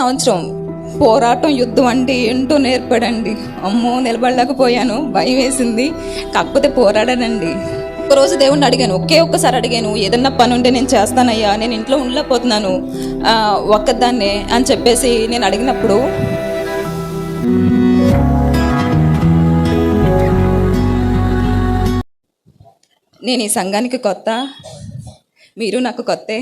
సంవత్సరం పోరాటం యుద్ధం అంటే ఏంటో నేర్పాడండి. అమ్మో నిలబడలేకపోయాను. భయం వేసింది. కాకపోతే పోరాడానండి. రోజు దేవుణ్ణి అడిగాను ఒకే ఒక్కసారి అడిగాను ఏదన్నా పని ఉంటే నేను చేస్తానయ్యా నేను ఇంట్లో ఉండలేకపోతున్నాను ఒక్కదాన్నే అని చెప్పేసి నేను అడిగినప్పుడు నేను ఈ సంఘానికి కొత్త మీరు నాకు కొత్తే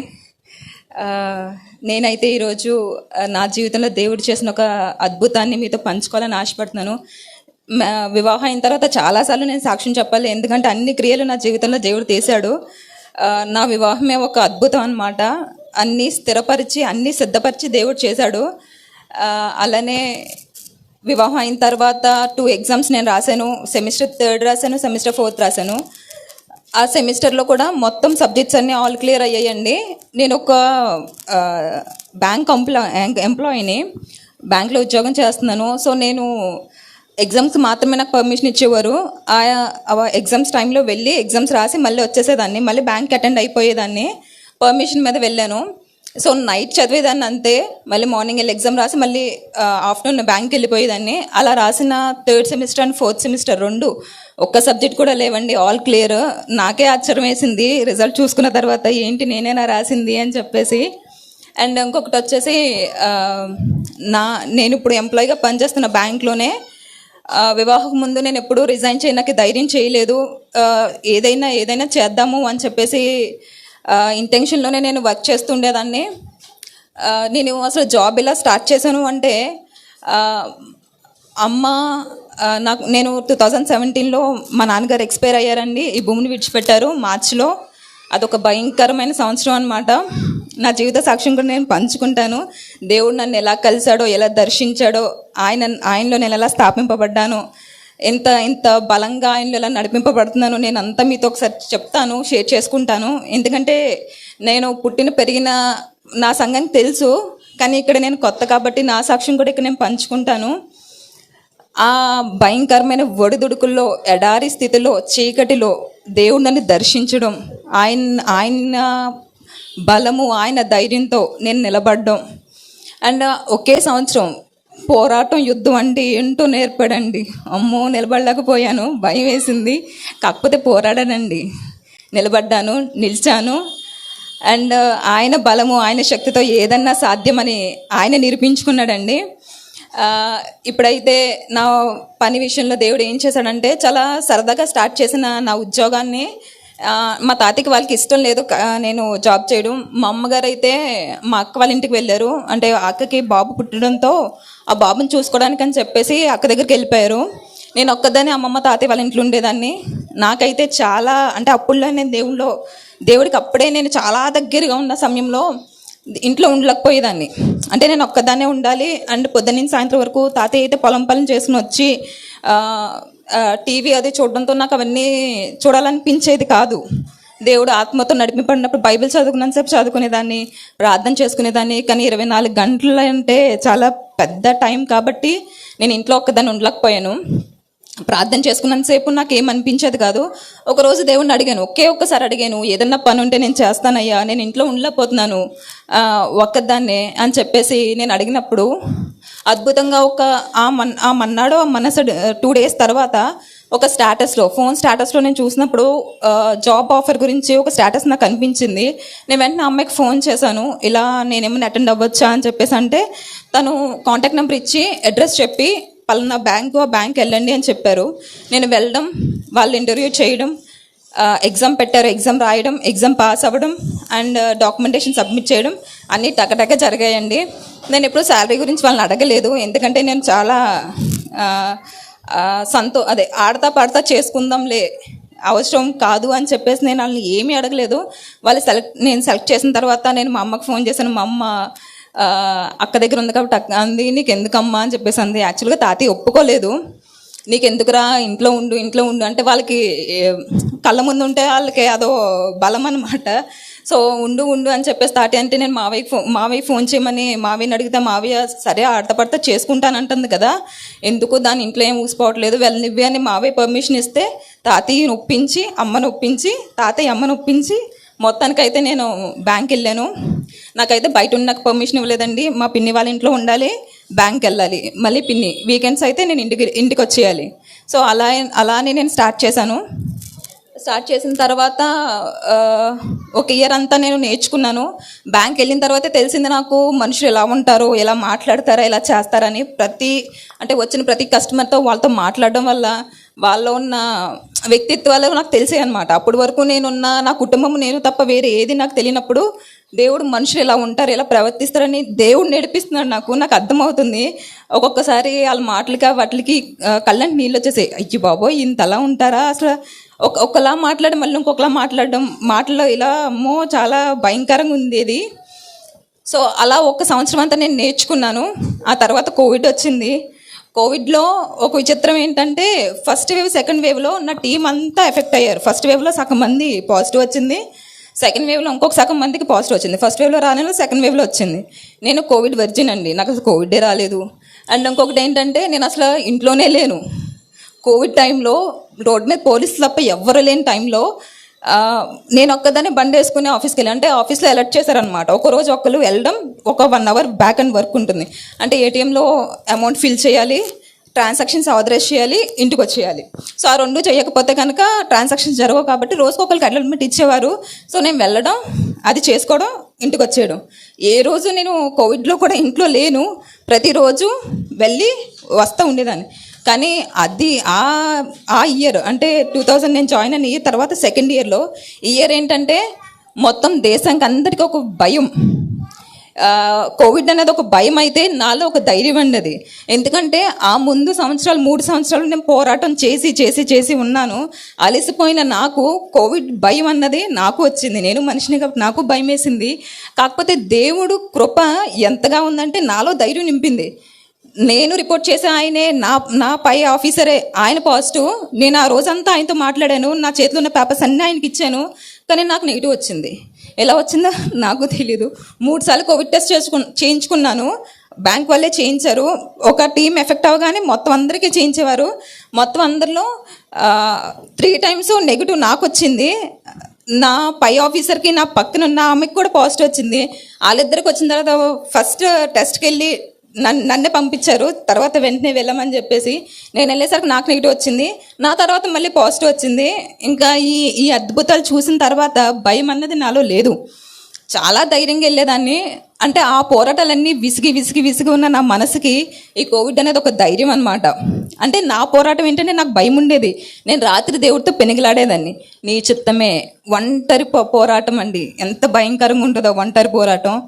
నేనైతే ఈరోజు నా జీవితంలో దేవుడు చేసిన ఒక అద్భుతాన్ని మీతో పంచుకోవాలని ఆశపడుతున్నాను. వివాహం అయిన తర్వాత చాలాసార్లు నేను సాక్ష్యం చెప్పాలి. ఎందుకంటే అన్ని క్రియలు నా జీవితంలో దేవుడు తీశాడు. నా వివాహమే ఒక అద్భుతం అన్నమాట. అన్నీ స్థిరపరిచి అన్నీ సిద్ధపరిచి దేవుడు చేశాడు. అలానే వివాహం అయిన తర్వాత టూ ఎగ్జామ్స్ నేను రాశాను. సెమిస్టర్ థర్డ్ రాశాను సెమిస్టర్ ఫోర్త్ రాశాను. ఆ సెమిస్టర్లో కూడా మొత్తం సబ్జెక్ట్స్ అన్నీ ఆల్ క్లియర్ అయ్యాయండి. నేను ఒక బ్యాంక్ ఎంప్లా ఎంప్లాయీని బ్యాంక్లో ఉద్యోగం చేస్తున్నాను. సో నేను ఎగ్జామ్స్ మాత్రమే నాకు పర్మిషన్ ఇచ్చేవారు. ఆ ఎగ్జామ్స్ టైంలో వెళ్ళి ఎగ్జామ్స్ రాసి మళ్ళీ వచ్చేసేదాన్ని. మళ్ళీ బ్యాంక్ అటెండ్ అయిపోయేదాన్ని. పర్మిషన్ మీద వెళ్ళాను. సో నైట్ చదివేదాన్ని అంతే. మళ్ళీ మార్నింగ్ వెళ్ళి ఎగ్జామ్ రాసి మళ్ళీ ఆఫ్టర్నూన్ బ్యాంక్కి వెళ్ళిపోయేదాన్ని. అలా రాసిన third semester and fourth semester రెండు. ఒక్క సబ్జెక్ట్ కూడా లేవండి ఆల్ క్లియర్. నాకే ఆశ్చర్యం వేసింది రిజల్ట్ చూసుకున్న తర్వాత ఏంటి నేనేనా రాసింది అని చెప్పేసి. అండ్ ఇంకొకటి వచ్చేసి నా నేను ఇప్పుడు ఎంప్లాయీగా పనిచేస్తున్న బ్యాంక్లోనే వివాహం ముందు నేను ఎప్పుడూ రిజైన్ చేయడానికి ధైర్యం చేయలేదు. ఏదైనా ఏదైనా చేద్దాము అని చెప్పేసి ఇంటెన్షన్లోనే నేను వర్క్ చేస్తుండేదాన్ని. నేను అసలు జాబ్ ఇలా స్టార్ట్ చేశాను అంటే అమ్మ నాకు నేను టూ థౌజండ్ సెవెంటీన్లో మా నాన్నగారు ఎక్స్పైర్ అయ్యారండి. ఈ భూమిని విడిచిపెట్టారు మార్చిలో. అదొక భయంకరమైన సంవత్సరం అనమాట నా జీవిత సాక్ష్యం కూడా నేను పంచుకుంటాను. దేవుడు నన్ను ఎలా కలిశాడో ఎలా దర్శించాడో ఆయన ఆయనలో నేను ఎలా స్థాపింపబడ్డాను ఎంత ఎంత బలంగా ఆయనలో ఎలా నడిపింపబడుతున్నాను నేను అంతా మీతో ఒకసారి చెప్తాను షేర్ చేసుకుంటాను. ఎందుకంటే నేను పుట్టిన పెరిగిన నా సంఘానికి తెలుసు కానీ ఇక్కడ నేను కొత్త కాబట్టి నా సాక్ష్యం కూడా ఇక్కడ నేను పంచుకుంటాను. ఆ భయంకరమైన ఒడిదుడుకుల్లో ఎడారి స్థితిలో చీకటిలో దేవుడు నన్ను దర్శించడం ఆయన ఆయన బలము ఆయన ధైర్యంతో నేను నిలబడ్డం. అండ్ ఒకే సంవత్సరం పోరాటం యుద్ధం అంటే ఏంటో నేర్పాడండి. అమ్మో నిలబడలేకపోయాను. భయం వేసింది. కాకపోతే పోరాడానండి. నిలబడ్డాను నిలిచాను. అండ్ ఆయన బలము ఆయన శక్తితో ఏదన్నా సాధ్యమని ఆయన నిరూపించుకున్నాడండి. ఇప్పుడైతే నా పని విషయంలో దేవుడు ఏం చేశాడంటే చాలా సరదాగా స్టార్ట్ చేసిన నా ఉద్యోగాన్ని మా తాతకి వాళ్ళకి ఇష్టం లేదు నేను జాబ్ చేయడం. మా అమ్మగారు అయితే మా అక్క వాళ్ళ ఇంటికి వెళ్ళారు. అంటే అక్కకి బాబు పుట్టడంతో ఆ బాబుని చూసుకోవడానికి అని చెప్పేసి అక్క దగ్గరికి వెళ్ళిపోయారు. నేను ఒక్కదాన్ని అమ్మమ్మ తాతయ్య వాళ్ళ ఇంట్లో ఉండేదాన్ని. నాకైతే చాలా అంటే అప్పుల్లో నేను దేవుళ్ళో దేవుడికి అప్పుడే నేను చాలా దగ్గరగా ఉన్న సమయంలో ఇంట్లో ఉండలేకపోయేదాన్ని. అంటే నేను ఒక్కదాన్నే ఉండాలి. అండ్ పొద్దున్న సాయంత్రం వరకు తాతయ్య అయితే పొలం పనులు చేసుకుని వచ్చి టీవీ అది చూడడంతో నాకు అవన్నీ చూడాలనిపించేది కాదు. దేవుడు ఆత్మతో నడిపింపడినప్పుడు బైబిల్ చదువుకున్నంతసేపు చదువుకునేదాన్ని ప్రార్థన చేసుకునేదాన్ని. కానీ ఇరవై నాలుగు గంటలు అంటే చాలా పెద్ద టైం కాబట్టి నేను ఇంట్లో ఒక్కదాన్ని ఉండలేకపోయాను. ప్రార్థన చేసుకున్నంతసేపు నాకు ఏం అనిపించేది కాదు ఒకరోజు దేవుణ్ణి అడిగాను ఒకే ఒక్కసారి అడిగాను ఏదన్నా పని ఉంటే నేను చేస్తానయ్యా నేను ఇంట్లో ఉండలేకపోతున్నాను ఒక్కదాన్నే అని చెప్పేసి నేను అడిగినప్పుడు అద్భుతంగా ఒక ఆ మన్ ఆ మన్నాడు ఆ మనసడు టూ డేస్ తర్వాత ఒక స్టేటస్లో ఫోన్ స్టేటస్లో నేను చూసినప్పుడు జాబ్ ఆఫర్ గురించి ఒక స్టేటస్ నాకు అనిపించింది. నేను వెంటనే అమ్మాయికి ఫోన్ చేశాను ఇలా నేనేమైనా అటెండ్ అవ్వచ్చా? అని చెప్పేసి అంటే తను కాంటాక్ట్ నెంబర్ ఇచ్చి అడ్రస్ చెప్పి పలానా బ్యాంకు ఆ బ్యాంక్ వెళ్ళండి అని చెప్పారు. నేను వెళ్ళడం వాళ్ళు ఇంటర్వ్యూ చేయడం ఎగ్జామ్ పెట్టారు ఎగ్జామ్ రాయడం ఎగ్జామ్ పాస్ అవ్వడం అండ్ డాక్యుమెంటేషన్ సబ్మిట్ చేయడం అన్నీ టకటక జరిగాయండి. నేను ఎప్పుడు శాలరీ గురించి వాళ్ళని అడగలేదు. ఎందుకంటే నేను చాలా సంతో అదే ఆడతా పాడతా చేసుకుందాంలే అవసరం కాదు అని చెప్పేసి నేను వాళ్ళని ఏమీ అడగలేదు. వాళ్ళు సెలెక్ట్ నేను సెలెక్ట్ చేసిన తర్వాత నేను మా అమ్మకి ఫోన్ చేశాను. మా అమ్మ అక్క దగ్గర ఉంది కాబట్టి అక్క అంది నీకు ఎందుకమ్మా అని చెప్పేసి అంది. యాక్చువల్గా తాతయ్య ఒప్పుకోలేదు. నీకు ఎందుకురా ఇంట్లో ఉండు ఇంట్లో ఉండు. అంటే వాళ్ళకి కళ్ళ ముందు ఉంటే వాళ్ళకి అదో బలం అనమాట సో ఉండు ఉండు అని చెప్పేసి తాటి అంటే నేను మావయ్య ఫోన్ మావయ్య ఫోన్ చేయమని మావయ్యని అడిగితే మావయ్య సరే ఆడత పడతా చేసుకుంటానంటుంది కదా. ఎందుకు? దాని ఇంట్లో ఏం ఊసిపోవట్లేదు. వెళ్ళనివ్వి అని మావయ్య పర్మిషన్ ఇస్తే తాతయ్యని ఒప్పించి అమ్మని ఒప్పించి తాతయ్య అమ్మని ఒప్పించి మొత్తానికైతే నేను బ్యాంక్ వెళ్ళాను. నాకైతే బయట ఉన్న పర్మిషన్ ఇవ్వలేదండి. మా పిన్ని వాళ్ళ ఇంట్లో ఉండాలి బ్యాంక్ వెళ్ళాలి. మళ్ళీ పిన్ని వీకెండ్స్ అయితే నేను ఇంటికి ఇంటికి వచ్చేయాలి. సో అలా అలానే నేను స్టార్ట్ చేశాను. స్టార్ట్ చేసిన తర్వాత ఒక ఇయర్ అంతా నేను నేర్చుకున్నాను. బ్యాంక్ వెళ్ళిన తర్వాత తెలిసింది నాకు మనుషులు ఎలా ఉంటారో ఎలా మాట్లాడతారా ఎలా చేస్తారని. ప్రతి అంటే వచ్చిన ప్రతి కస్టమర్తో వాళ్ళతో మాట్లాడడం వల్ల వాళ్ళలో ఉన్న వ్యక్తిత్వాలు నాకు తెలిసాయి అనమాట అప్పటి వరకు నేనున్న నా కుటుంబం నేను తప్ప వేరే ఏది నాకు తెలియనప్పుడు దేవుడు మనుషులు ఎలా ఉంటారు ఎలా ప్రవర్తిస్తారని దేవుడు నేర్పిస్తున్నాడు నాకు. నాకు అర్థమవుతుంది. ఒక్కొక్కసారి వాళ్ళ మాటలకి వాటికి కళ్ళని నీళ్ళు వచ్చేసాయి అయ్యి బాబోయ్ ఇంతలా ఉంటారా? అసలు ఒక ఒకలా మాట్లాడడం మళ్ళీ ఇంకొకలా మాట్లాడడం మాటల్లో ఇలా అమ్మో చాలా భయంకరంగా ఉంది ఇది. సో అలా ఒక సంవత్సరం అంతా నేను నేర్చుకున్నాను. ఆ తర్వాత కోవిడ్ వచ్చింది. కోవిడ్లో ఒక విచిత్రం ఏంటంటే ఫస్ట్ వేవ్ సెకండ్ వేవ్లో నా టీం అంతా ఎఫెక్ట్ అయ్యారు. ఫస్ట్ వేవ్లో సగం మంది పాజిటివ్ వచ్చింది. సెకండ్ వేవ్లో ఇంకొక సగం మందికి పాజిటివ్ వచ్చింది. ఫస్ట్ వేవ్లో రాలేదు సెకండ్ వేవ్లో వచ్చింది. నేను కోవిడ్ వర్జిన్ అండి. నాకు అసలు కోవిడే రాలేదు. అండ్ ఇంకొకటి ఏంటంటే నేను అసలు ఇంట్లోనే లేను. కోవిడ్ టైంలో రోడ్ మీద పోలీసులు తప్ప ఎవ్వరు లేని టైంలో నేను ఒక్కదాన్ని బండి వేసుకుని ఆఫీస్కి వెళ్ళి. అంటే ఆఫీస్లో అలర్ట్ చేశారనమాట ఒక రోజు ఒకరు వెళ్ళడం ఒక one hour back and work ఉంటుంది. అంటే ఏటీఎంలో అమౌంట్ ఫిల్ చేయాలి ట్రాన్సాక్షన్స్ ఆథరైజ్ చేయాలి ఇంటికి వచ్చేయాలి. సో ఆ రెండు చేయకపోతే కనుక ట్రాన్సాక్షన్స్ జరగవు కాబట్టి రోజుకు ఒకరికి అడ్వర్టైజ్మెంట్ ఇచ్చేవారు. సో నేను వెళ్ళడం అది చేసుకోవడం ఇంటికి వచ్చేయడం. ఏ రోజు నేను కోవిడ్లో కూడా ఇంట్లో లేను. ప్రతిరోజు వెళ్ళి వస్తూ ఉండేదాన్ని. కానీ అది ఆ ఆ ఇయర్ అంటే టూ థౌజండ్ నేను జాయిన్ అయిన ఇయర్ తర్వాత సెకండ్ ఇయర్లో ఇయర్ ఏంటంటే మొత్తం దేశానికి అందరికీ ఒక భయం. కోవిడ్ అనేది ఒక భయం అయితే నాలో ఒక ధైర్యం అండి అది ఎందుకంటే ఆ ముందు సంవత్సరాలు మూడు సంవత్సరాలు నేను పోరాటం చేసి చేసి చేసి ఉన్నాను. అలసిపోయిన నాకు కోవిడ్ భయం అన్నది నాకు వచ్చింది. నేను మనిషిని కాబట్టి నాకు భయం వేసింది కాకపోతే దేవుడు కృప ఎంతగా ఉందంటే నాలో ధైర్యం నింపింది. నేను రిపోర్ట్ చేసే ఆయనే నా నా పై ఆఫీసరే ఆయన పాజిటివ్. నేను ఆ రోజంతా ఆయనతో మాట్లాడాను. నా చేతిలో ఉన్న పేపర్స్ అన్నీ ఆయనకి ఇచ్చాను. కానీ నాకు నెగిటివ్ వచ్చింది. ఎలా వచ్చిందో నాకు తెలీదు. మూడు సార్లు కోవిడ్ టెస్ట్ చేసుకు చేయించుకున్నాను. బ్యాంక్ వాళ్ళే చేయించారు. ఒక టీం ఎఫెక్ట్ అవ్వగానే మొత్తం అందరికీ చేయించేవారు. మొత్తం అందరిలో త్రీ టైమ్స్ నెగిటివ్ నాకు వచ్చింది. నా పై ఆఫీసర్కి నా పక్కన ఉన్న ఆమెకి కూడా పాజిటివ్ వచ్చింది. వాళ్ళిద్దరికి వచ్చిన తర్వాత ఫస్ట్ టెస్ట్కి వెళ్ళి నన్ను నన్నే పంపించారు. తర్వాత వెంటనే వెళ్ళమని చెప్పేసి నేను వెళ్ళేసరికి నాకు నెగిటివ్ వచ్చింది. నా తర్వాత మళ్ళీ పాజిటివ్ వచ్చింది. ఇంకా ఈ ఈ అద్భుతాలు చూసిన తర్వాత భయం అన్నది నాలో లేదు. చాలా ధైర్యంగా వెళ్ళేదాన్ని. అంటే ఆ పోరాటాలన్నీ విసిగి విసిగి విసిగి ఉన్న నా మనసుకి ఈ కోవిడ్ అనేది ఒక ధైర్యం అనమాట అంటే నా పోరాటం ఏంటంటే నాకు భయం ఉండేది. నేను రాత్రి దేవుడితో పెనుగులాడేదాన్ని. నీ చిత్తమే ఒంటరి పో- పోరాటం అండి. ఎంత భయంకరంగా ఉంటుందో ఒంటరి పోరాటం.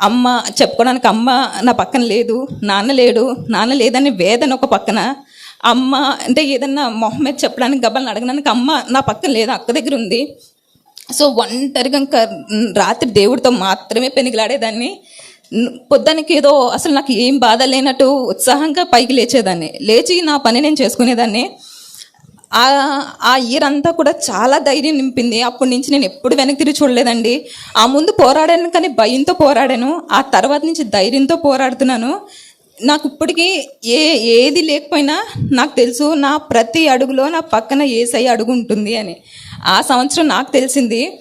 అమ్మ చెప్పుకోవడానికి అమ్మ నా పక్కన లేదు నాన్న లేడు నాన్న లేదని వేదన ఒక పక్కన. అమ్మ అంటే ఏదన్నా మొహం మీద చెప్పడానికి గబ్బల్ని అడగడానికి అమ్మ నా పక్కన లేదు అక్క దగ్గర ఉంది. సో ఒంటరిగా ఇంకా రాత్రి దేవుడితో మాత్రమే పెనుగులాడేదాన్ని పొద్దానికి పొద్దునకి ఏదో అసలు నాకు ఏం బాధ లేనట్టు ఉత్సాహంగా పైకి లేచేదాన్ని. లేచి నా పని నేను చేసుకునేదాన్ని. ఆ ఆ ఇయర్ అంతా కూడా చాలా ధైర్యం నింపింది. అప్పటి నుంచి నేను ఎప్పుడు వెనక్కి తిరిగి చూడలేదండి. ఆ ముందు పోరాడాను కానీ భయంతో పోరాడాను. ఆ తర్వాత నుంచి ధైర్యంతో పోరాడుతున్నాను. నాకు ఇప్పటికీ ఏ ఏది లేకపోయినా నాకు తెలుసు నా ప్రతి అడుగులో నా పక్కన ఏసై అడుగు ఉంటుంది అని. ఆ సంవత్సరం నాకు తెలిసింది.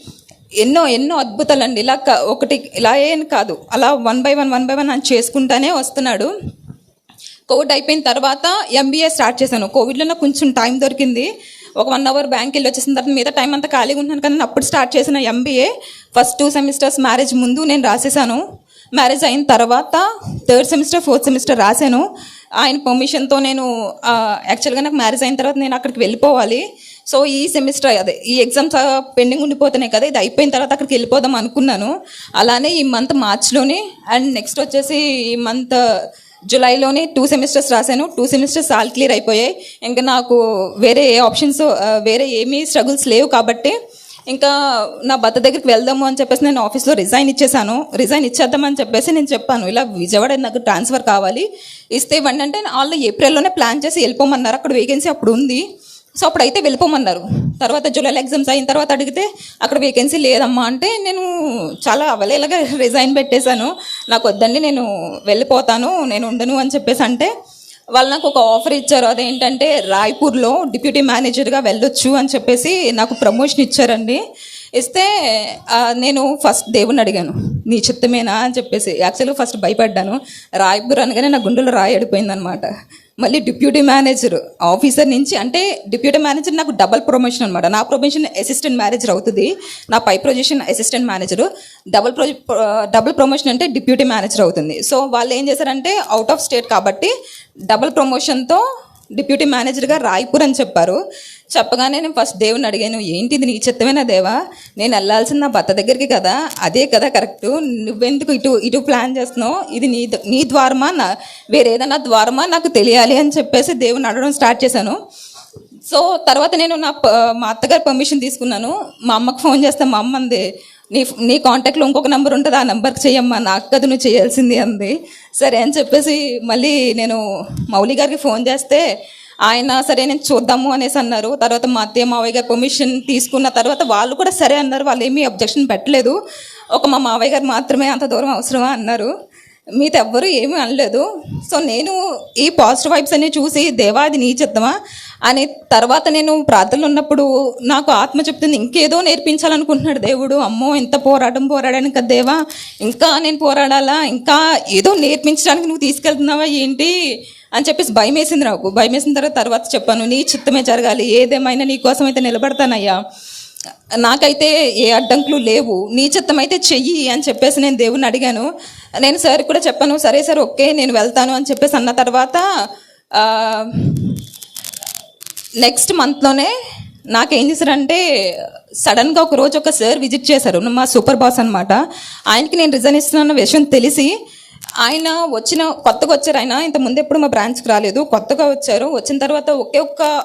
ఎన్నో ఎన్నో అద్భుతాలు అండి ఇలా ఒకటి ఇలా ఏం కాదు. అలా one by one one by one అని చేసుకుంటానే వస్తున్నాడు. కోవిడ్ అయిపోయిన తర్వాత ఎంబీఏ స్టార్ట్ చేశాను. కోవిడ్లో నాకు కొంచెం టైం దొరికింది. ఒక వన్ అవర్ బ్యాంక్ వెళ్ళి వచ్చేసిన తర్వాత మిగతా టైం అంతా ఖాళీగా ఉన్నాను. కానీ అప్పుడు స్టార్ట్ చేసిన MBA first two semesters marriage ముందు నేను రాసేసాను మ్యారేజ్ అయిన తర్వాత థర్డ్ సెమిస్టర్ ఫోర్త్ సెమిస్టర్ రాశాను. ఆయన పర్మిషన్తో నేను యాక్చువల్గా నాకు మ్యారేజ్ అయిన తర్వాత నేను అక్కడికి వెళ్ళిపోవాలి. సో ఈ సెమిస్టర్ అదే ఈ ఎగ్జామ్స్ పెండింగ్ ఉండిపోతున్నాయి కదా ఇది అయిపోయిన తర్వాత అక్కడికి వెళ్ళిపోదాం అనుకున్నాను. అలానే ఈ మంత్ మార్చ్లోనే అండ్ నెక్స్ట్ వచ్చేసి ఈ మంత్ జూలైలోనే టూ సెమిస్టర్స్ రాశాను. టూ సెమిస్టర్స్ ఆల్ క్లియర్ అయిపోయాయి. ఇంకా నాకు వేరే ఏ ఆప్షన్స్ వేరే ఏమీ స్ట్రగుల్స్ లేవు కాబట్టి ఇంకా నా భర్త దగ్గరికి వెళ్దాము అని చెప్పేసి నేను ఆఫీస్లో రిజైన్ ఇచ్చేసాను రిజైన్ ఇచ్చేద్దామని చెప్పేసి నేను చెప్పాను. ఇలా విజయవాడ నాకు ట్రాన్స్ఫర్ కావాలి. ఇస్తే ఇవ్వండి అంటే వాళ్ళు ఏప్రిల్లోనే ప్లాన్ చేసి వెళ్ళిపోమన్నారు. అక్కడ వేకెన్సీ అప్పుడు ఉంది. సో అప్పుడైతే వెళ్ళిపోమన్నారు. తర్వాత జూలై ఎగ్జామ్స్ అయిన తర్వాత అడిగితే అక్కడ వేకెన్సీ లేదమ్మా. అంటే నేను చాలా అవలేలాగా రిజైన్ పెట్టేశాను. నాకు వద్దండి నేను వెళ్ళిపోతాను నేను ఉండను అని చెప్పేసి అంటే వాళ్ళు నాకు ఒక ఆఫర్ ఇచ్చారు. అదేంటంటే రాయ్పూర్లో డిప్యూటీ మేనేజర్గా వెళ్ళొచ్చు అని చెప్పేసి నాకు ప్రమోషన్ ఇచ్చారండి. ఇస్తే నేను ఫస్ట్ దేవుణ్ణి అడిగాను. నీ చిత్తమేనా? అని చెప్పేసి. యాక్చువల్గా ఫస్ట్ భయపడ్డాను. రాయ్పూర్ అనగానే నా గుండెలో రాయి అడిపోయిందనమాట మళ్ళీ డిప్యూటీ మేనేజర్ ఆఫీసర్ నుంచి అంటే డిప్యూటీ మేనేజర్ నాకు డబల్ ప్రొమోషన్ అనమాట నా ప్రొమోషన్ అసిస్టెంట్ మేనేజర్ అవుతుంది. నా పై projection assistant manager double pro double promotion అంటే డిప్యూటీ మేనేజర్ అవుతుంది. సో వాళ్ళు ఏం చేశారంటే అవుట్ ఆఫ్ స్టేట్ కాబట్టి డబల్ ప్రమోషన్తో డిప్యూటీ మేనేజర్గా రాయ్పూర్ అని చెప్పారు. చెప్పగానే నేను ఫస్ట్ దేవుని అడిగాను ఏంటి ఇది నీ చిత్తమేనా దేవా? నేను వెళ్ళాల్సిన నా భర్త దగ్గరికి కదా? అదే కదా కరెక్ట్ నువ్వెందుకు ఇటు ఇటు ప్లాన్ చేస్తున్నావు? ఇది నీ ద- నీ ద్వారమా? నా వేరేదన్నా ద్వారమా? నాకు తెలియాలి అని చెప్పేసి దేవుని అడగడం స్టార్ట్ చేశాను. సో తర్వాత నేను నా ప- మా అత్తగారి పర్మిషన్ తీసుకున్నాను. మా అమ్మకు ఫోన్ చేస్తే మా అమ్మ అంది నీ నీ కాంటాక్ట్లో ఇంకొక నెంబర్ ఉంటుంది ఆ నెంబర్కి చెయ్యమ్మా నాకు కదా నువ్వు చేయాల్సింది అంది. సరే అని చెప్పేసి మళ్ళీ నేను మౌలి గారికి ఫోన్ చేస్తే ఆయన సరే నేను చూద్దాము అనేసి అన్నారు. తర్వాత మా అత్తయ్య మావయ్య గారి పర్మిషన్ తీసుకున్న తర్వాత వాళ్ళు కూడా సరే అన్నారు. వాళ్ళు ఏమీ అబ్జెక్షన్ పెట్టలేదు. ఒక మా మావయ్య గారు మాత్రమే అంత దూరం అవసరమా అన్నారు. మీతో ఎవ్వరూ ఏమీ అనలేదు. సో నేను ఈ పాజిటివ్ వైబ్స్ అన్ని చూసి దేవా అది నీ చిత్తమా? అని తర్వాత నేను ప్రార్థనలు ఉన్నప్పుడు నాకు ఆత్మ చెప్తుంది ఇంకేదో నేర్పించాలనుకుంటున్నాడు దేవుడు. అమ్మో ఎంత పోరాటం పోరాడాను కదా దేవా. ఇంకా నేను పోరాడాలా? ఇంకా ఏదో నేర్పించడానికి నువ్వు తీసుకెళ్తున్నావా ఏంటి? అని చెప్పేసి భయం వేసింది నాకు. భయం వేసిన తర్వాత తర్వాత చెప్పాను నీ చిత్తమే జరగాలి. ఏదేమైనా నీ కోసం అయితే నిలబడతానయ్యా. నాకైతే ఏ అడ్డంకులు లేవు. నీ చిత్తమైతే చెయ్యి అని చెప్పేసి నేను దేవుణ్ణి అడిగాను. నేను సార్ కూడా చెప్పాను సరే సార్ ఓకే నేను వెళ్తాను అని చెప్పేసి అన్న తర్వాత నెక్స్ట్ మంత్లోనే నాకేం చేశారంటే సడన్గా ఒక రోజు ఒక సార్ విజిట్ చేశారు మా సూపర్ బాస్ అనమాట ఆయనకి నేను రిజైన్ ఇస్తున్న విషయం తెలిసి ఆయన వచ్చిన కొత్తగా వచ్చారు ఆయన. ఇంత ముందు ఎప్పుడు మా బ్రాంచ్కి రాలేదు. కొత్తగా వచ్చారు. వచ్చిన తర్వాత ఒకే ఒక్క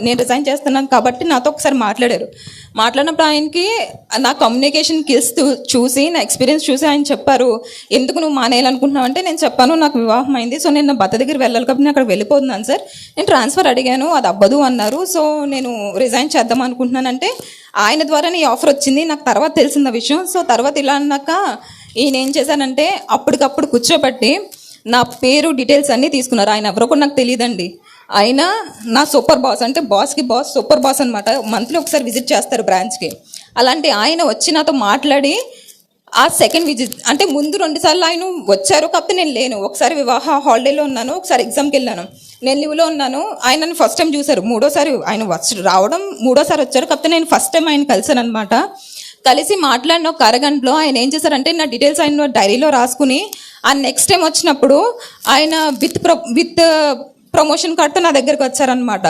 నేను రిజైన్ చేస్తున్నాను కాబట్టి నాతో ఒకసారి మాట్లాడారు. మాట్లాడినప్పుడు ఆయనకి నా కమ్యూనికేషన్ కిల్స్ చూసి నా ఎక్స్పీరియన్స్ చూసి ఆయన చెప్పారు. ఎందుకు నువ్వు మానేయాలనుకుంటున్నావు అంటే నేను చెప్పాను నాకు వివాహం అయింది. సో నేను నా భర్త దగ్గర వెళ్ళాలి కాబట్టి నేను అక్కడ వెళ్ళిపోతున్నాను సార్. నేను ట్రాన్స్ఫర్ అడిగాను అది అవ్వదు అన్నారు. సో నేను రిజైన్ చేద్దాం అనుకుంటున్నానంటే ఆయన ద్వారానే ఈ ఆఫర్ వచ్చింది. నాకు తర్వాత తెలిసింది ఆ విషయం. సో తర్వాత ఇలా అన్నాక ఈయన ఏం చేశానంటే అప్పటికప్పుడు కూర్చోబెట్టి నా పేరు డీటెయిల్స్ అన్నీ తీసుకున్నారు. ఆయన ఎవరో కూడా నాకు తెలియదండి ఆయన నా సూపర్ బాస్ అంటే బాస్కి బాస్ సూపర్ బాస్ అనమాట మంత్లీ ఒకసారి విజిట్ చేస్తారు బ్రాంచ్కి. అలాంటి ఆయన వచ్చి నాతో మాట్లాడి ఆ సెకండ్ విజిట్ అంటే ముందు రెండుసార్లు ఆయన వచ్చారు కాకపోతే నేను లేను. ఒకసారి వివాహ హాలిడేలో ఉన్నాను ఒకసారి ఎగ్జామ్కి వెళ్ళాను. నేను లీవ్లో ఉన్నాను. ఆయన నన్ను ఫస్ట్ టైం చూశారు. మూడోసారి ఆయన వచ్చి రావడం మూడోసారి వచ్చారు కాకపోతే నేను ఫస్ట్ టైం ఆయన కలిసాను అనమాట కలిసి మాట్లాడిన ఒక అరగంటలో ఆయన ఏం చేశారంటే నా డీటెయిల్స్ ఆయన డైరీలో రాసుకుని ఆ నెక్స్ట్ టైం వచ్చినప్పుడు ఆయన విత్ ప్రో విత్ ప్రమోషన్ కార్డ్తో నా దగ్గరకు వచ్చారనమాట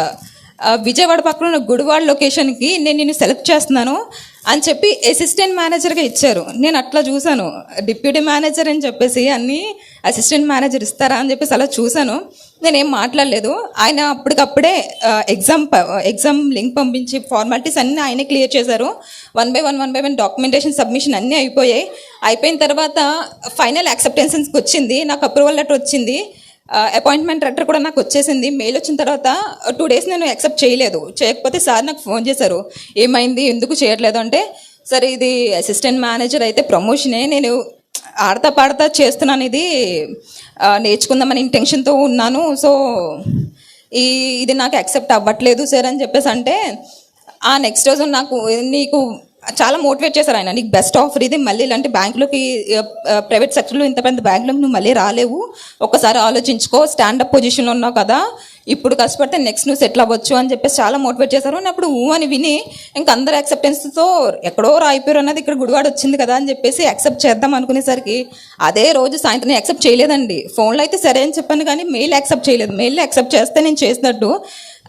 విజయవాడ పక్కన ఉన్న గుడివాడ లొకేషన్కి నేను నిన్ను సెలెక్ట్ చేస్తున్నాను అని చెప్పి అసిస్టెంట్ మేనేజర్గా ఇచ్చారు. నేను అట్లా చూశాను. డిప్యూటీ మేనేజర్ అని చెప్పేసి అన్ని అసిస్టెంట్ మేనేజర్ ఇస్తారా అని చెప్పేసి అలా చూశాను. నేనేం మాట్లాడలేదు. ఆయన అప్పటికప్పుడే ఎగ్జామ్ ఎగ్జామ్ లింక్ పంపించి ఫార్మాలిటీస్ అన్నీ ఆయనే క్లియర్ చేశారు. One by one one by one documentation submission అన్నీ అయిపోయాయి. అయిపోయిన తర్వాత ఫైనల్ యాక్సెప్టెన్సెస్కి వచ్చింది. నాకు అప్రూవల్ లెటర్ వచ్చింది. అపాయింట్మెంట్ లెటర్ కూడా నాకు వచ్చేసింది. మెయిల్ వచ్చిన తర్వాత టూ డేస్ నేను యాక్సెప్ట్ చేయలేదు. చేయకపోతే సార్ నాకు ఫోన్ చేశారు. ఏమైంది? ఎందుకు చేయట్లేదు? అంటే సరే ఇది అసిస్టెంట్ మేనేజర్ అయితే ప్రమోషనే నేను ఆడతా పాడతా చేస్తున్నాను. ఇది నేర్చుకుందామని ఇంటెన్షన్తో ఉన్నాను. సో ఈ ఇది నాకు యాక్సెప్ట్ అవ్వట్లేదు సార్ అని చెప్పేసి అంటే ఆ నెక్స్ట్ రోజు నాకు నీకు చాలా మోటివేట్ చేశారు ఆయన. నీకు బెస్ట్ ఆఫర్ ఇది మళ్ళీ ఇలాంటి బ్యాంకులోకి ప్రైవేట్ సెక్టర్లో ఇంత పెద్ద బ్యాంకులకు నువ్వు మళ్ళీ రాలేవు. ఒకసారి ఆలోచించుకో స్టాండప్ పొజిషన్లో ఉన్నావు కదా. ఇప్పుడు కష్టపడితే నెక్స్ట్ నువ్వు సెటిల్ అవ్వచ్చు అని చెప్పేసి చాలా మోటివేట్ చేశారు. నేను అప్పుడు ఊ అని విని ఇంక అందరు యాక్సెప్టెన్స్తో ఎక్కడో రాయిపోయారు అన్నది ఇక్కడ గుడివాడ వచ్చింది కదా అని చెప్పేసి యాక్సెప్ట్ చేద్దాం అనుకునేసరికి అదే రోజు సాయంత్రం యాక్సెప్ట్ చేయలేదండి. ఫోన్లో అయితే సరే అని చెప్పాను కానీ మెయిల్ యాక్సెప్ట్ చేయలేదు. మెయిల్ యాక్సెప్ట్ చేస్తే నేను చేసినట్టు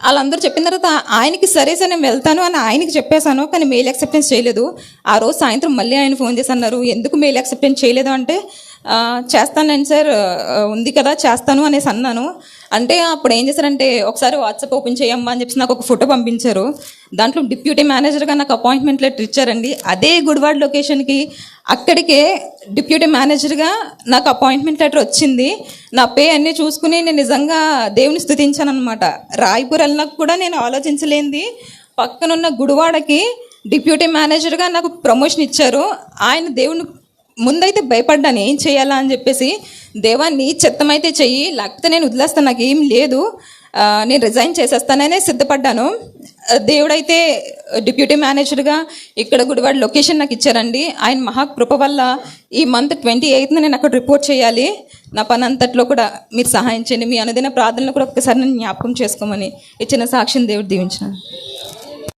వాళ్ళందరూ చెప్పిన తర్వాత ఆయనకి సరే సరే నేను వెళ్తాను అని ఆయనకి చెప్పేశాను కానీ మెయిల్ యాక్సెప్టెన్స్ చేయలేదు. ఆ రోజు సాయంత్రం మళ్ళీ ఆయన ఫోన్ చేసి అన్నారు ఎందుకు మెయిల్ యాక్సెప్టెన్స్ చేయలేదు? అంటే చేస్తానండి సార్. ఉంది కదా చేస్తాను అనేసి అన్నాను. అంటే అప్పుడు ఏం చేశారంటే ఒకసారి వాట్సాప్ ఓపెన్ చేయమ్మా అని చెప్పి నాకు ఒక ఫోటో పంపించారు. దాంట్లో డిప్యూటీ మేనేజర్గా నాకు అపాయింట్మెంట్ లెటర్ ఇచ్చారండి. అదే గుడివాడ లొకేషన్కి అక్కడికే డిప్యూటీ మేనేజర్గా నాకు అపాయింట్మెంట్ లెటర్ వచ్చింది. నా పే అన్నీ చూసుకుని నేను నిజంగా దేవుని స్థుతించాను అనమాట రాయ్పూర్ వెళ్ళినాక కూడా నేను ఆలోచించలేంది పక్కనున్న గుడివాడకి డిప్యూటీ మేనేజర్గా నాకు ప్రమోషన్ ఇచ్చారు. ఆయన దేవుని ముందైతే భయపడ్డాను ఏం చేయాలా అని చెప్పేసి దేవా నీ చిత్తమైతే చెయ్యి లేకపోతే నేను వదిలేస్తాను నాకు ఏం లేదు నేను రిజైన్ చేసేస్తాననే సిద్ధపడ్డాను. దేవుడైతే డిప్యూటీ మేనేజర్గా ఇక్కడ గుడివాడ లొకేషన్ నాకు ఇచ్చారండి. ఆయన మహా కృప వల్ల ఈ మంత్ ట్వంటీ ఎయిత్న నేను అక్కడ రిపోర్ట్ చేయాలి. నా పని అంతట్లో కూడా మీరు సహాయం చేయండి. మీ అనుదిన ప్రార్థనలు కూడా ఒక్కసారి నేను జ్ఞాపకం చేసుకోమని ఇచ్చిన సాక్షిని దేవుడు దీవించినాను